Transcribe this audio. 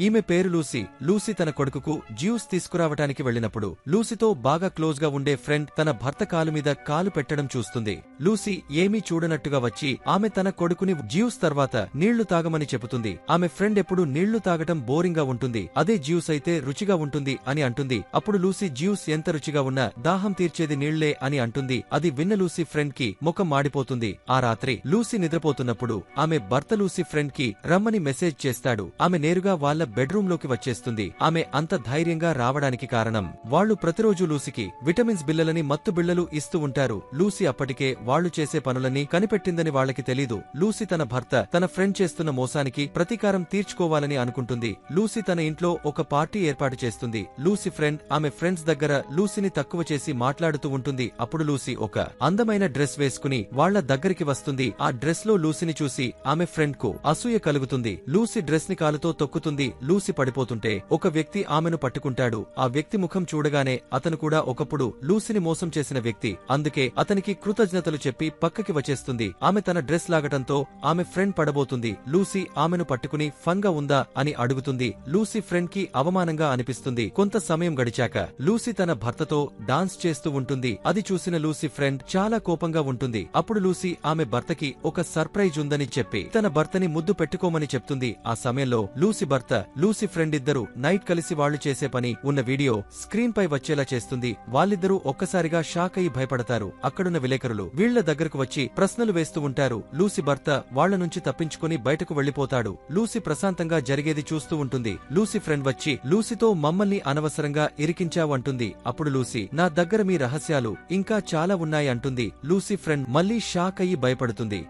ఈమె పేరు Lucy. Lucy తన కొడుకుకు జ్యూస్ తీసుకురావటానికి వెళ్ళినప్పుడు లూసీతో బాగా క్లోజ్గా ఉండే ఫ్రెండ్ తన భర్త కాలు మీద కాలు పెట్టడం చూస్తుంది. లూసీ ఏమీ చూడనట్టుగా వచ్చి ఆమె తన కొడుకుని జ్యూస్ తర్వాత నీళ్ళు తాగమని చెబుతుంది. ఆమె ఫ్రెండ్ ఎప్పుడు నీళ్ళు తాగటం బోరింగ్గా ఉంటుంది. అదే జ్యూస్ అయితే రుచిగా ఉంటుంది అని అంటుంది. అప్పుడు లూసీ జ్యూస్ ఎంత రుచిగా ఉన్నా దాహం తీర్చేది నీళ్ళే అని అంటుంది. అది విన్న లూసీ ఫ్రెండ్కి ముఖం మాడిపోతుంది. ఆ రాత్రి లూసీ నిద్రపోతున్నప్పుడు ఆమె భర్త లూసీ ఫ్రెండ్కి రమ్మని మెసేజ్ చేస్తాడు. ఆమె నేరుగా వాళ్ళ బెడ్రూమ్లోకి వచ్చేస్తుంది. ఆమె అంత ధైర్యంగా రావడానికి కారణం వాళ్ళు ప్రతిరోజు లూసికి విటమిన్స్ బిల్లలని మత్తు బిళ్ళలు ఇస్తూ ఉంటారు. లూసీ అప్పటికే వాళ్ళు చేసే పనులన్నీ కనిపెట్టిందని వాళ్ళకి తెలీదు. లూసీ తన భర్త తన ఫ్రెండ్ చేస్తున్న మోసానికి ప్రతీకారం తీర్చుకోవాలని అనుకుంటుంది. లూసీ తన ఇంట్లో ఒక పార్టీ ఏర్పాటు చేస్తుంది. లూసీ ఫ్రెండ్ ఆమె ఫ్రెండ్స్ దగ్గర లూసీని తక్కువ చేసి మాట్లాడుతూ ఉంటుంది. అప్పుడు లూసీ ఒక అందమైన డ్రెస్ వేసుకుని వాళ్ళ దగ్గరికి వస్తుంది. ఆ డ్రెస్లో లూసీని చూసి ఆమె ఫ్రెండ్కు అసూయ కలుగుతుంది. లూసీ డ్రెస్ని కాలుతో తొక్కుతుంది. లూసి పడిపోతుంటే ఒక వ్యక్తి ఆమెను పట్టుకుంటాడు. ఆ వ్యక్తి ముఖం చూడగానే అతను కూడా ఒకప్పుడు లూసిని మోసం చేసిన వ్యక్తి. అందుకే అతనికి కృతజ్ఞతలు చెప్పి పక్కకి వచ్చేస్తుంది. ఆమె తన డ్రెస్ లాగటంతో ఆమె ఫ్రెండ్ పడబోతుంది. లూసీ ఆమెను పట్టుకుని ఫన్గా ఉందా అని అడుగుతుంది. లూసీ ఫ్రెండ్కి అవమానంగా అనిపిస్తుంది. కొంత సమయం గడిచాక లూసీ తన భర్తతో డాన్స్ చేస్తూ ఉంటుంది. అది చూసిన లూసీ ఫ్రెండ్ చాలా కోపంగా ఉంటుంది. అప్పుడు లూసీ ఆమె భర్తకి ఒక సర్ప్రైజ్ ఉందని చెప్పి తన భర్తని ముద్దు పెట్టుకోమని చెప్తుంది. ఆ సమయంలో లూసీ భర్త లూసీ ఫ్రెండ్ ఇద్దరు నైట్ కలిసి వాళ్ళు చేసే పని ఉన్న వీడియో స్క్రీన్ పై వచ్చేలా చేస్తుంది. వాళ్ళిద్దరూ ఒక్కసారిగా షాక్ అయి భయపడతారు. అక్కడున్న విలేకరులు వీళ్ళ దగ్గరకు వచ్చి ప్రశ్నలు వేస్తూ ఉంటారు. లూసి భర్త వాళ్ళ నుంచి తప్పించుకుని బయటకు వెళ్ళిపోతాడు లూసి ప్రశాంతంగా జరిగేది చూస్తూ ఉంటుంది. లూసి ఫ్రెండ్ వచ్చి లూసితో మమ్మల్ని అనవసరంగా ఇరికించావంటుంది అప్పుడు లూసి నా దగ్గర మీ రహస్యాలు ఇంకా చాలా ఉన్నాయి అంటుంది. లూసి ఫ్రెండ్ మళ్ళీ షాక్ అయ్యి భయపడుతుంది.